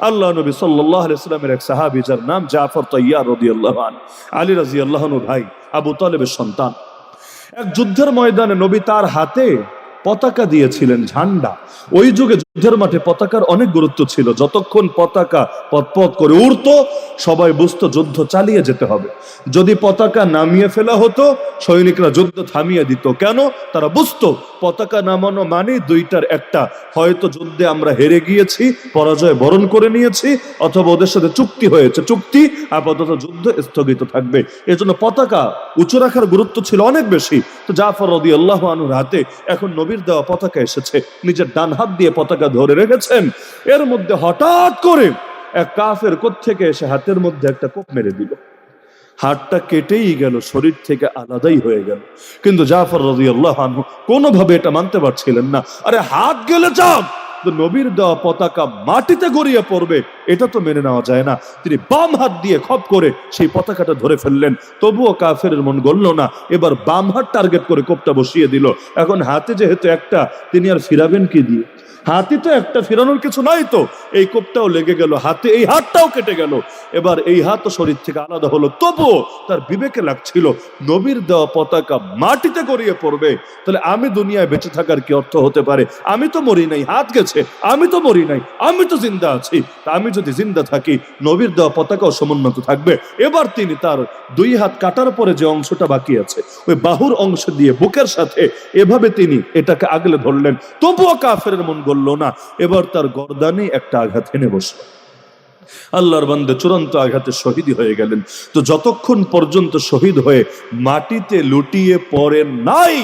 আল্লাহ নবী সাল্লাহ ইসলামের এক সাহাবি যার নাম জাফর তৈয়ার রদি আল্লাহান আলী রাজি আল্লাহনু ভাই, আবু তালেবের সন্তান। এক যুদ্ধের ময়দানে নবী তার হাতে পতাকা দিয়েছিলেন ঝান্ডা। ওই যুগে যুদ্ধের মাঠে পতাকার অনেক গুরুত্ব ছিল। যতক্ষণ পতাকা পথপথ করে উড়তো, সবাই বুঝতো যুদ্ধ চালিয়ে যেতে হবে। যদি পতাকা নামিয়ে ফেলা হতো, সৈনিকরা যুদ্ধ থামিয়ে দিত। কেন? তারা বুঝতো, পতাকা নামানো মানে দুইটার একটা। হয়তো যুদ্ধে আমরা হেরে গিয়েছি, পরাজয় বরণ করে নিয়েছি, অথবা ওদের সাথে চুক্তি হয়েছে। চুক্তি আপাতত যুদ্ধ স্থগিত থাকবে। এজন্য পতাকা উঁচু রাখার গুরুত্ব ছিল অনেক বেশি। তো জাফর রদি আল্লাহ আনুর হাতে এখন নবীর দেওয়া পতাকা এসেছে। নিজের ডান হাত দিয়ে পতাকা ধরে রেখেছেন। এর মধ্যে হঠাৎ করে এক কাফের থেকে এসে হাতের মধ্যে একটা কোপ মেরে দিল। হাতটা কেটেই গেল, শরীর থেকে আলাদাই হয়ে গেল। কিন্তু জাফর রাজি আল্লাহ কোনোভাবে এটা মানতে পারছিলেন না। আরে হাত গেলে তো নবীর দেওয়া পতাকা মাটিতে গড়িয়ে পড়বে, এটা তো মেনে নেওয়া যায় না। তিনি বাম হাত দিয়ে খপ করে সেই পতাকাটা ধরে ফেললেন। তবুও কাফের মন গড়ল না। এবার বাম হাত টার্গেট করে কোপটা বসিয়ে দিল। এখন হাতে যেহেতু একটা, তিনি আর ফিরাবেন কি দিয়ে? হাতি তো একটা, ফেরানোর কিছু নাই তো। এই কোপটাও লেগে গেল হাতে, এই হাতটাও কেটে গেল। এবার এই হাত শরীর থেকে আলাদা হলো। তবুও তার বিবেকে লাগছিল, নবীর দেওয়া পতাকা মাটিতে গড়িয়ে পড়বে। তাহলে আমি দুনিয়ায় বেঁচে থাকার কি অর্থ হতে পারে? আমি তো মরি নাই, হাত গেছে। আমি তো মরি নাই, আমি তো জিন্দা আছি। তা আমি যদি জিন্দা থাকি, নবীর দেওয়া পতাকাও সমুন্নত থাকবে। এবার তিনি তার দুই হাত কাটার পরে যে অংশটা বাকি আছে, ওই বাহুর অংশ দিয়ে বুকের সাথে এভাবে তিনি এটাকে আগলে ধরলেন। তবুও কাফের মন গড়ল না, এবার তার গরদানে একটা আঘাত এনে বসল। আল্লাহর বান্দে চূড়ান্ত আঘাতে শহীদ হয়ে গেলেন। তো যতক্ষণ পর্যন্ত শহীদ হয়ে মাটিতে লুটিয়ে পড়েন নাই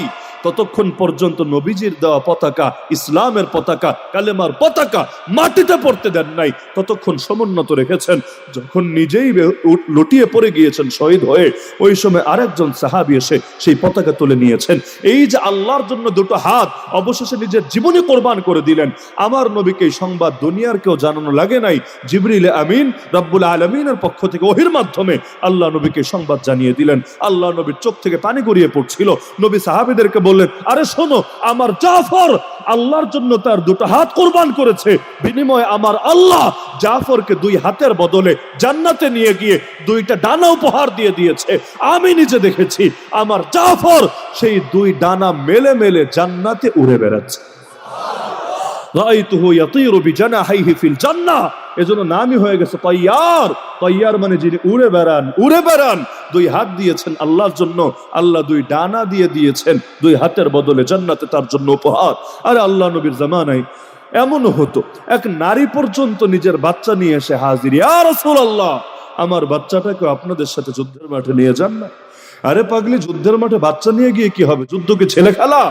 ততক্ষণ পর্যন্ত নবীজির দেওয়া পতাকা, ইসলামের পতাকা, কালেমার পতাকা মাটিতে পড়তে দেন নাই। ততক্ষণ সমুন্নত রেখেছেন। যখন নিজেই লুটিয়ে পড়ে গিয়েছেন শহীদ হয়ে, ওই সময় আরেকজন সাহাবি এসে সেই পতাকা তুলে নিয়েছেন। এই যে আল্লাহর জন্য দুটো হাত, অবশেষে নিজের জীবনে কোরবান করে দিলেন। আমার নবীকে সংবাদ দুনিয়ার কেউ জানানো লাগে নাই। জিবরিল আমিন রব্বুল আলমিনের পক্ষ থেকে ওহির মাধ্যমে আল্লাহ নবীকে সংবাদ জানিয়ে দিলেন। আল্লাহ নবীর চোখ থেকে পানি গড়িয়ে পড়ছিল। নবী সাহাবিদেরকে বললেন, আরে শোনো, আমার জাফর আল্লাহর জন্য তার দুটো হাত কোরবান করেছে। বিনিময়ে আমার আল্লাহ জাফরকে দুই হাতের বদলে জান্নাতে নিয়ে গিয়ে দুইটা ডানা উপহার দিয়ে দিয়েছে। আমি নিজে দেখেছি, আমার জাফর সেই দুই ডানা মেলে মেলে জান্নাতে উড়ে বেড়াচ্ছে। রাআইতুহু ইয়াতীরু বিজানাহিহি ফিল জান্নাহ। এজন্য নামই হয়ে গেছে তৈয়ার। তৈয়ার মানে যিনি উড়ে বেড়ান উড়ে বেড়ান। দুই হাত দিয়েছেন আল্লাহর জন্য, আল্লাহ দুই ডানা দিয়ে দিয়েছেন, দুই হাতের বদলে জান্নাতে তার জন্য উপহার। আর আল্লাহ নবীর জামানায় এমনও হতো, এক নারী পর্যন্ত নিজের বাচ্চা নিয়ে এসে হাজির, ইয়া রাসূলুল্লাহ, আমার বাচ্চাটাকে আপনাদের সাথে যুদ্ধের মাঠে নিয়ে যান না? আরে পাগলি, যুদ্ধের মাঠে বাচ্চা নিয়ে গিয়ে কি হবে? যুদ্ধ কি ছেলে খেলা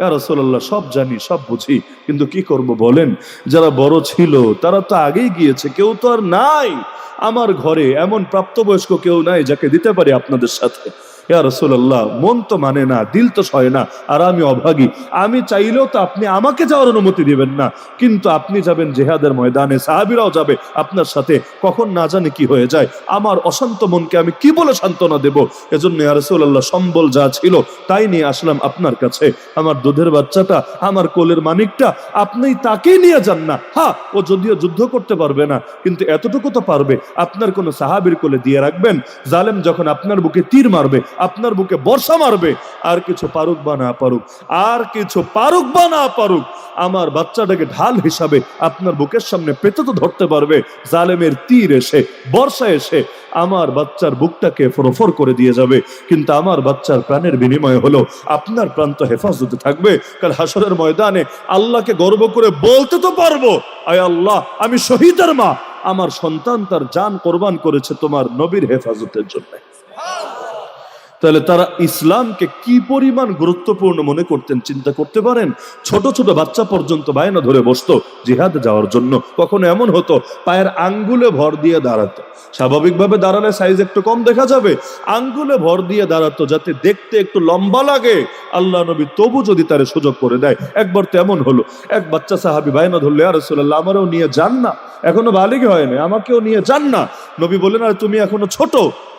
রাসূলুল্লাহ, সব জানি, সব বুঝি, কিন্তু কি করব বলেন? যারা বড় ছিল, তারা তো আগেই গিয়েছে, কেউ তো আর নাই। আমার ঘরে এমন প্রাপ্তবয়স্ক কেউ নাই যাকে দিতে পারি আপনাদের সাথে। রাসূলুল্লাহ, মন তো মানে না, দিল তো সয় না, আর আমি অভাগী। আমি চাইলেও তো আপনি আমাকে যাওয়ার অনুমতি দিবেন না। কিন্তু আপনি যাবেন জেহাদের ময়দানে, সাহাবিরাও যাবে আপনার সাথে। কখন না জানে কি হয়ে যায়। আমার অশান্ত মনকে আমি কি বলে সান্ত্বনা দেব? এজন্য ইয়া রাসূলুল্লাহ, সম্বল যা ছিল, তাই নিয়ে আসলাম আপনার কাছে। আমার দুধের বাচ্চাটা, আমার কোলের মানিকটা, আপনি তাকেই নিয়ে যান না। হা, ও যদিও যুদ্ধ করতে পারবে না, কিন্তু এতটুকু তো পারবে। আপনার কোনো সাহাবির কোলে দিয়ে রাখবেন? জালেম যখন আপনার বুকে তীর মারবে আপনার বুকে বর্ষা মারবে। আর কিছু পারুক বা না পারুক, আর কিছু পারুক বা না পারুক, আমার বাচ্চাটাকে ঢাল হিসাবে আপনার বুকের সামনে পেতে তো ধরতে পারবে। জালেমের তীর এসে, বর্ষা এসে আমার বাচ্চার বুকটাকে ফরফর করে দিয়ে যাবে। কিন্তু আমার বাচ্চার প্রাণের বিনিময় হলো, আপনার প্রাণ তো হেফাজতে থাকবে। কাল হাসরের ময়দানে আল্লাহকে গর্ব করে বলতে তো পারব, আয় আল্লাহ, আমি শহীদের মা। আমার সন্তান তার জান কোরবান করেছে তোমার নবীর হেফাজতের জন্য। তাহলে তারা ইসলামকে কি পরিমাণ গুরুত্বপূর্ণ মনে করতেন, চিন্তা করতে পারেন? ছোট ছোট বাচ্চা পর্যন্ত বায়না ধরে বসতো জিহাদে যাওয়ার জন্য। কখনো এমন হতো, পায়ের আঙ্গুলে ভর দিয়ে দাঁড়াতো। স্বাভাবিকভাবে দাঁড়ালে সাইজ একটু কম দেখা যাবে। আঙ্গুলে ভর দিয়ে দাঁড়াতো যাতে দেখতে একটু লম্বা লাগে। আল্লাহ নবী তবু যদি তার সুযোগ করে দেয়, একবার তো এমন হলো। এক বাচ্চা সাহাবি বায়না ধরলে আর রসুল্লাহ আমারও নিয়ে যান না। এখনও বালিগ হয়নি, আমাকেও নিয়ে যান না। নবী বললেন, আর, তুমি এখনও ছোট।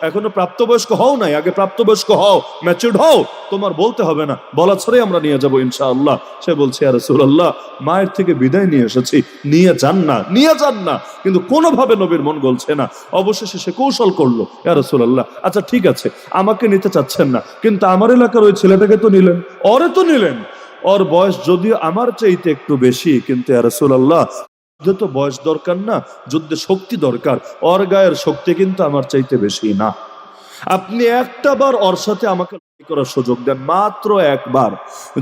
এখনও প্রাপ্তবয়স্ক হও নাই, আগে প্রাপ্তবয়স্ক হও ম্যাচিউর্ড হও। তোমার বলতে হবে না, বলা ছড়াই আমরা নিয়ে যাব ইনশাআল্লাহ। সে বলছে আর রসুল্লাহ মায়ের থেকে বিদায় নিয়ে এসেছি, নিয়ে যান না, নিয়ে যান না। কিন্তু কোনোভাবে নবীর মন গলছে না। অবশেষে সে কৌশল করল, ইয়া রসুল্লাহ আচ্ছা ঠিক আছে, আমাকে নিতে চাচ্ছেন না, কিন্তু আমার এলাকার ওই ছেলেটাকে তো নিলেন অরে তো নিলেন। ওর বয়স যদিও আমার চাইতে একটু বেশি, কিন্তু ইয়া রসুল্লাহ যুদ্ধে তো বয়স দরকার না, যুদ্ধে শক্তি দরকার। ওর গায়ের শক্তি কিন্তু আমার চাইতে বেশি না। আপনি একটা বার ওর সাথে আমাকে করার সুযোগ দেন, মাত্র একবার।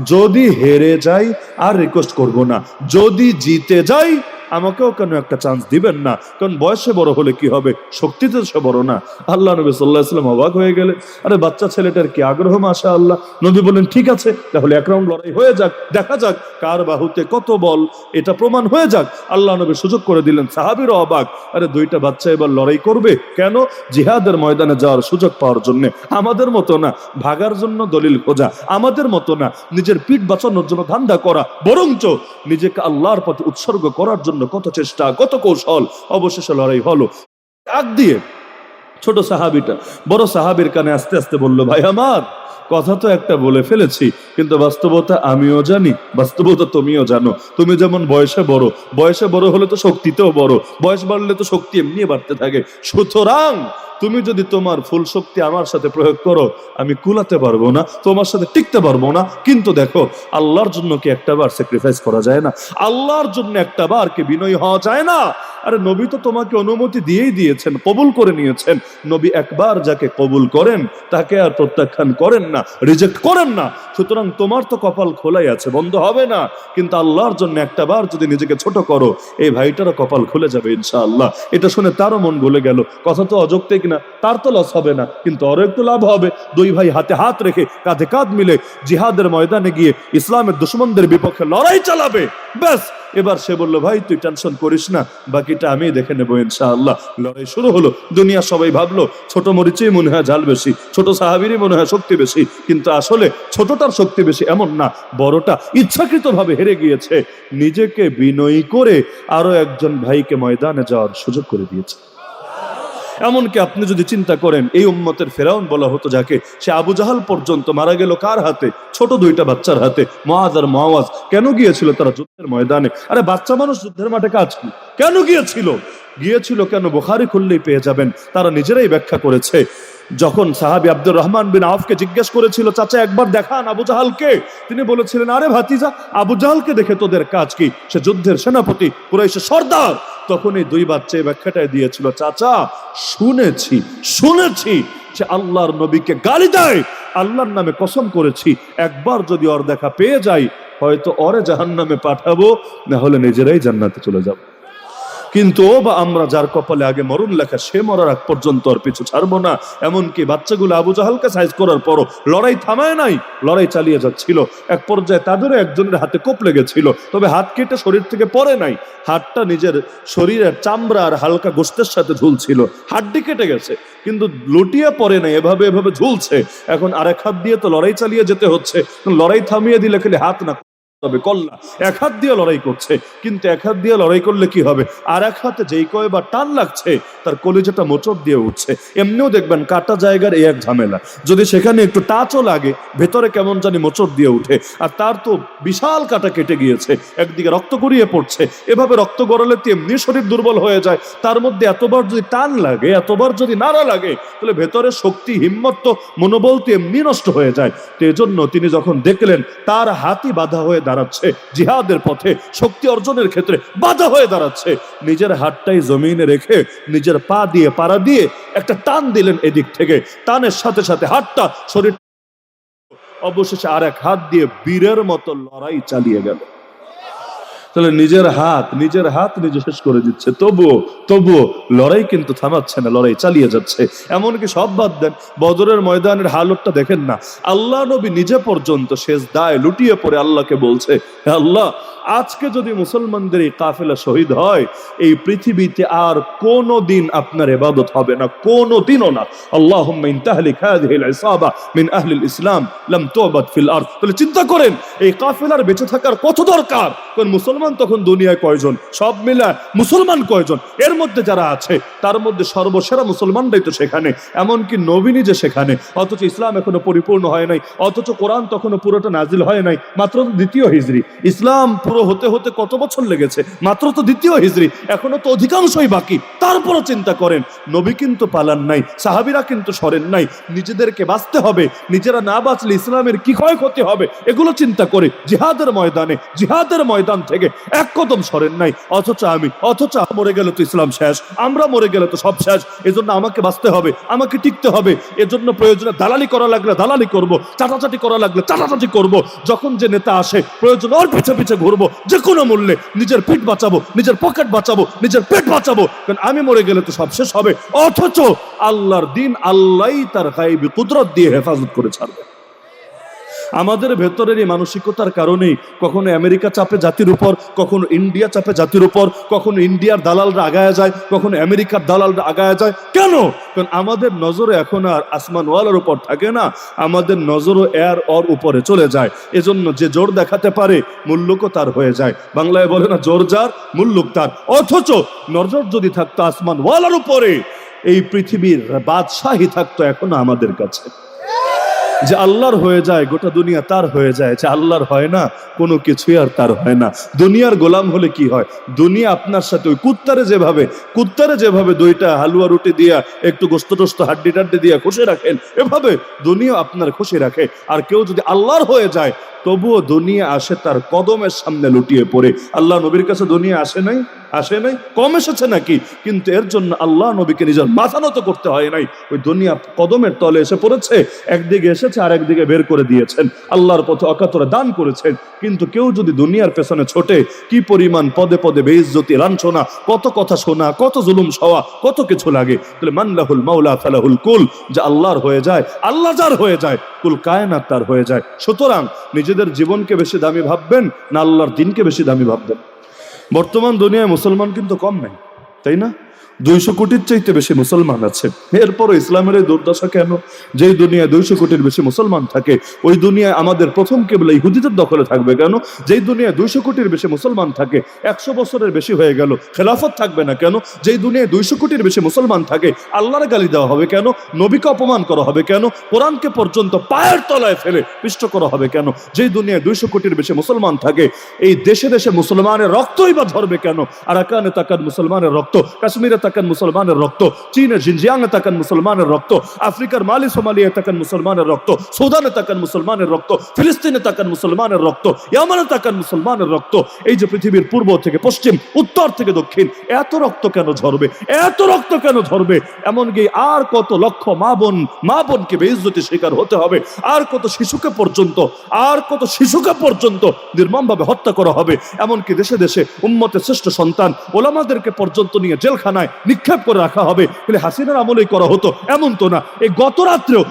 যদি হেরে যাই, আর রিকোয়েস্ট করব না। যদি জিতে যাই আমাকেও কেন একটা চান্স দিবেন না? কারণ বয়সে বড় হলে কি হবে? শক্তিতে সে বড় না। আল্লাহ নবী সাল্লাহ ইসলাম অবাক হয়ে গেলে আরে বাচ্চা ছেলেটার কি আগ্রহ মাসা আল্লাহ নবী বললেন, ঠিক আছে, তাহলে এক রাউন্ড লড়াই হয়ে যাক, দেখা যাক কার বাহুতে কত বল। এটা প্রমাণ হয়ে যাক। আল্লাহ নবী সুযোগ করে দিলেন সাহাবিরও অবাক। আরে দুইটা বাচ্চা এবার লড়াই করবে? কেন? জিহাদের ময়দানে যাওয়ার সুযোগ পাওয়ার জন্য। আমাদের মতো না, ভাগার জন্য দলিল খোঁজা। আমাদের মতো না, নিজের পিঠ বাঁচানোর জন্য ধান্দা করা। বরঞ্চ নিজেকে আল্লাহর পথে উৎসর্গ করার জন্য কত চেষ্টা, কত কৌশল, অবশেষে লড়াই হলো। আগ দিয়ে, ছোট সাহাবিটা, বড় সাহাবির কানে আস্তে আস্তে বলল, ভাই আমার, কথা তো একটা বলে ফেলেছি, কিন্তু বাস্তবতা আমিও জানি, বাস্তবতা তুমিও জানো। তুমি যেমন বয়সে বড় বয়সে বড় হলে তো শক্তিতেও বড়, বয়স বাড়লে তো শক্তি এমনি বাড়তে থাকে। সুতরাং তুমি যদি তোমার ফুল শক্তি আমার সাথে প্রয়োগ করো, আমি কুলাতে পারব না, তোমার সাথে টিকতে পারব না। কিন্তু দেখো, আল্লাহর জন্য কি একটা বার স্যাক্রিফাইস করা যায় না? আল্লাহর জন্য একটা বার কি বিনয়ী হওয়া যায় না? আরে নবী তো তোমাকে অনুমতি দিয়েই দিয়েছেন, কবুল করে নিয়েছেন। নবী একবার যাকে কবুল করেন, তাকে আর প্রত্যাখ্যান করেন না রিজেক্ট করেন না। সুতরাং তোমার তো কপাল খোলাই আছে, বন্ধ হবে না। কিন্তু আল্লাহর জন্য একটা বার যদি নিজেকে ছোট করো, এই ভাইটারও কপাল খুলে যাবে ইনশাআল্লাহ। এটা শুনে তারও মন গলে গেল। কথা তো অযৌক্তিক না তার তো লস হবে না, কিন্তু আরও একটু লাভ হবে। দুই ভাই হাতে হাত রেখে কাঁধে কাঁধ মিলে জিহাদের ময়দানে গিয়ে ইসলামের দুশ্মনদের বিপক্ষে লড়াই চালাবে। ব্যাস, এবার সে বলল, ভাই, তুই টেনশন করিস না, বাকিটা আমি দেখে নেব ইনশাআল্লাহ। লড়াই শুরু হলো দুনিয়া সবাই ভাবলো, ছোট মরিচেই মনে হয় জাল বেশি, ছোট সাহাবিরই মনে হয় শক্তি বেশি, কিন্তু আসলে ছোটটার শক্তি বেশি এমন না, বড়টা ইচ্ছাকৃত ভাবে হেরে গিয়েছে। নিজেকে বিনয়ী করে আরও একজন ভাইকে ময়দানে যাওয়ার সুযোগ করে দিয়েছে। এমনকি আপনি যদি চিন্তা করেন, এই উম্মতের ফেরাউন বলা হতো যাকে, সে আবু জাহাল পর্যন্ত মারা গেল কার হাতে? ছোট দুইটা বাচ্চার হাতে। মহাজ আর মহাওয়াজ কেন গিয়েছিল তারা যুদ্ধের ময়দানে? আরে বাচ্চা মানুষ যুদ্ধের মাঠে কাজ কি? কেন গিয়েছিল? গিয়েছিল কেন? বোখারি খুললেই পেয়ে যাবেন। তারা নিজেরাই ব্যাখ্যা করেছে। যখন সাহাবি আব্দুর রহমান বিন আফকে জিজ্ঞেস করেছিল, চাচা, একবার দেখান আবু জাহালকে? তিনি বলেছিলেন, আরে ভাতিজা, আবু জাহালকে দেখে তোদের কাজ কি? সে যুদ্ধের সেনাপতি, কুরাইশের সর্দার। তখন এই দুই বাচ্চা এই ব্যাখ্যাটাই দিয়েছিল, চাচা, শুনেছি শুনেছি সে আল্লাহর নবীকে গালি দেয়। আল্লাহর নামে কসম করেছি, একবার যদি ওর দেখা পেয়ে যাই, হয়তো ওরে জাহান নামে পাঠাবো, না হলে নিজেরাই জান্নাতে চলে যাব। কিন্তু ও বা আমরা যার কপালে আগে মরণ লেখা, সে মরার আগ পর্যন্ত আর পিছু ছাড়বো না। এমনকি বাচ্চাগুলো আবু জাহালকে সাইজ করার পরও লড়াই থামায় নাই, লড়াই চালিয়ে যাচ্ছিল। এক পর্যায়ে তাদেরও একজনের হাতে কোপ লেগেছিল, তবে হাত কেটে শরীর থেকে পড়ে নাই। হাতটা নিজের শরীরের চামড়া আর হালকা গোস্তের সাথে ঝুলছিল। হাড্ডি কেটে গেছে, কিন্তু লুটিয়ে পড়ে নাই, এভাবে এভাবে ঝুলছে। এখন আরেক হাত দিয়ে তো লড়াই চালিয়ে যেতে হচ্ছে। লড়াই থামিয়ে দিলে খালি হাত না তবে কল্লা এক হাত দিয়ে লড়াই করছে, কিন্তু এক হাত দিয়ে লড়াই করলে কি হবে? আর এক হাতে যেই কয়বার টান লাগছে, তার কলিজাটা মোচড় দিয়ে উঠছে। এমনিও দেখবেন কাটা জায়গার এই এক ঝামেলা। যদি সেখানে একটু টাচও লাগে, ভেতরে কেমন জানি মোচড় দিয়ে উঠে। আর তার তো বিশাল কাটা কেটে গিয়েছে। একদিকে রক্ত গড়িয়ে পড়ছে। এভাবে রক্ত গড়ালে তো এমনি শরীর দুর্বল হয়ে যায়। তার মধ্যে এতবার যদি টান লাগে, এতবার যদি নাড়া লাগে, তাহলে ভেতরে শক্তি, হিম্মত তো, মনোবল তো এমনি নষ্ট হয়ে যায়। তো এজন্য তিনি যখন দেখলেন, তার হাতি বাধা হয়ে দাঁড়াচ্ছে, জিহাদের পথে শক্তি অর্জনের ক্ষেত্রে বাধা হয়ে দাঁড়াচ্ছে। নিজের হাতটাই জমিনে রেখে নিজের পা দিয়ে, পাড়া দিয়ে একটা টান দিলেন এদিক থেকে। টানের সাথে সাথে হাতটা শরীর অবশেষে আর এক হাত দিয়ে বীরের মতো লড়াই চালিয়ে গেল। তাহলে নিজের হাত নিজের হাত নিজে শেষ করে দিচ্ছে। তবুও তবুও লড়াই কিন্তু থামাচ্ছে না, লড়াই চালিয়ে যাচ্ছে। এমনকি সব বাদ দেন, বদরের ময়দানের হালতটা দেখেন না। আল্লাহ নবী নিজে পর্যন্ত শেষ দায় লুটিয়ে পড়ে আল্লাহকে বলছে আল্লাহ, আজকে যদি মুসলমানদের এই কাফেলা শহীদ হয়, এই পৃথিবীতে আর কোনো দিন আপনার এবাদত হবে না কোনো দিনও না আল্লাহ মিন আহলিল ইসলাম লাম ফিল আরদ। তাহলে চিন্তা করেন, এই কাফেলার বেঁচে থাকার কত দরকার? কারণ মুসলমান মুসলমান তখন দুনিয়ায় কয়জন? সব মিলা মুসলমান কয়জন? এর মধ্যে যারা আছে, তার মধ্যে সর্বসেরা মুসলমানরাই তো সেখানে। এমনকি নবী নিজে সেখানে। অথচ ইসলাম এখনও পরিপূর্ণ হয় নাই। অথচ কোরআন তখনও পুরোটা নাজিল হয় নাই। মাত্র দ্বিতীয় হিজড়ি ইসলাম পুরো হতে হতে কত বছর লেগেছে? মাত্র তো দ্বিতীয় হিজড়ি এখনও তো অধিকাংশই বাকি। তারপরও চিন্তা করেন, নবী কিন্তু পালান নাই, সাহাবিরা কিন্তু সরেন নাই। নিজেদেরকে বাঁচতে হবে। নিজেরা না বাঁচলে ইসলামের কি ক্ষয়ক্ষতি হবে? এগুলো চিন্তা করে জিহাদের ময়দানে, জিহাদের ময়দান থেকে এক কদম সরেন নাই। অথচ আমি, অথচ মরে গেলে তো ইসলাম শেষ। আমরা মরে গেলে তো সব শেষ। এজন্য আমাকে বাঁচতে হবে, আমাকে টিকতে হবে। এজন্য প্রয়োজনে দালালি করা লাগলে দালালি করব চাটাচাটি করা লাগলে চাটাচাটি করব। যখন যে নেতা আসে, প্রয়োজন ওর পিছে পিছে ঘুরবো, যে কোনো মূল্যে। নিজের পিঠ বাঁচাবো, নিজের পকেট বাঁচাবো, নিজের পেট বাঁচাবো। কারণ আমি মরে গেলে তো সব শেষ হবে। অথচ আল্লাহর দিন আল্লাহ তার গাইবি কুদরত দিয়ে হেফাজত করে ছাড়বে। আমাদের ভেতরের এই মানসিকতার কারণেই কখনো আমেরিকা চাপে জাতির উপর, কখনো ইন্ডিয়া চাপে জাতির উপর, কখনো ইন্ডিয়ার দালালরা আগায় যায়, কখনো আমেরিকার দালালরা আগায় যায়। কেন? কারণ আমাদের নজরে এখন আর আসমান ওয়ালের উপর থাকে না, আমাদের নজরও এর অর উপরে চলে যায়। এজন্য যে জোর দেখাতে পারে মূল্যকও তার হয়ে যায়। বাংলায় বলে না, জোর যার, মূল্যক তার। অথচ নজর যদি থাকতো আসমান ওয়ালার উপরে, এই পৃথিবীর বাদশাহী থাকতো এখনও আমাদের কাছে। যে আল্লাহর হয়ে যায়, গোটা দুনিয়া তার হয়ে যায়। যে আল্লাহর হয় না, কোনো কিছুই আর তার হয় না। দুনিয়ার গোলাম হলে কি হয়? দুনিয়া আপনার সাথে ওই কুত্তারে যেভাবে কুত্তারে যেভাবে দুইটা হালুয়া রুটি দিয়া, একটু গোস্ত টোস্ত, হাড্ডি টাড্ডি দিয়া খুশি রাখেন এভাবে দুনিয়া আপনার খুশি রাখে। আর কেউ যদি আল্লাহর হয়ে যায়, তবুও দুনিয়া আসে তার কদমের সামনে লুটিয়ে পড়ে। আল্লাহ নবীর কাছে দুনিয়া আসে নাই? আসে নাই, কম এসেছে নাকি? কিন্তু এর জন্য আল্লাহ নবীকে নিজের মাথা নত করতে হয় নাই। ওই দুনিয়া কদমের তলে এসে পড়েছে, একদিকে এসেছে আর একদিকে বের করে দিয়েছেন। আল্লাহর পথে অকাতরে দান করেছেন। কিন্তু কেউ যদি দুনিয়ার পেছনে ছোটে, কি পরিমাণ পদে পদে বেইজ্জতি, লাঞ্ছনা, কত কথা শোনা, কত জুলুম সওয়া, কত কিছু লাগে, তাহলে মানলাহুল মাওলা ফালাহুল কুল, যে আল্লাহর হয়ে যায়, আল্লাহ যার হয়ে যায়, কুল কায়নাত তার হয়ে যায়। সুতরাং নিজেদের জীবনকে বেশি দামি ভাববেন না আল্লাহর দিনকে বেশি দামি ভাববেন। বর্তমান দুনিয়ায় মুসলমান কিন্তু কম নেই তাই না? দুইশো কোটির চাইতে বেশি মুসলমান আছে। এরপরও ইসলামের এই দুর্দশা কেন? যেই দুনিয়ায় দুইশো কোটির বেশি মুসলমান থাকে, ওই দুনিয়ায় আমাদের প্রথম কেবল ইহুদিদের দখলে থাকবে কেন? যেই দুনিয়ায় দুইশো কোটির বেশি মুসলমান থাকে, একশো বছরের বেশি হয়ে গেল, খেলাফত থাকবে না কেন? যেই দুনিয়ায় দুইশো কোটির বেশি মুসলমান থাকে, আল্লাহর গালি দেওয়া হবে কেন? নবীকে অপমান করা হবে কেন? কোরআনকে পর্যন্ত পায়ের তলায় ফেলে পিষ্ট করা হবে কেন? যেই দুনিয়ায় দুইশো কোটির বেশি মুসলমান থাকে, এই দেশে দেশে মুসলমানের রক্তই বা ধরবে কেন? আরাকানে তাকান মুসলমানের রক্ত, কাশ্মীরে তাকান মুসলমানের রক্ত চীনের জিনজিয়াংয়ে তাকান মুসলমানের রক্ত আফ্রিকার মালি সোমালিয়া তাকান মুসলমানের রক্ত সুদানে তাকান মুসলমানের রক্ত ফিলিস্তিনে তাকান মুসলমানের রক্ত ইয়ামানে তাকান মুসলমানের রক্ত এই যে পৃথিবীর পূর্ব থেকে পশ্চিম, উত্তর থেকে দক্ষিণ, এত রক্ত কেন ঝরবে? এত রক্ত কেন ঝরবে? এমনকি আর কত লক্ষ মা বোন, মা বোনকে বেইজ্জতি শিকার হতে হবে? আর কত শিশুকে পর্যন্ত, আর কত শিশুকে পর্যন্ত নির্মমভাবে হত্যা করা হবে? এমনকি দেশে দেশে উম্মতের শ্রেষ্ঠ সন্তান ওলামাদেরকে পর্যন্ত নিয়ে জেলখানায় নিক্ষেপ করে রাখা হবে। তাহলে হাসিনার আমলেই করা হতো। এমন তো না। এই গত রাত্রেও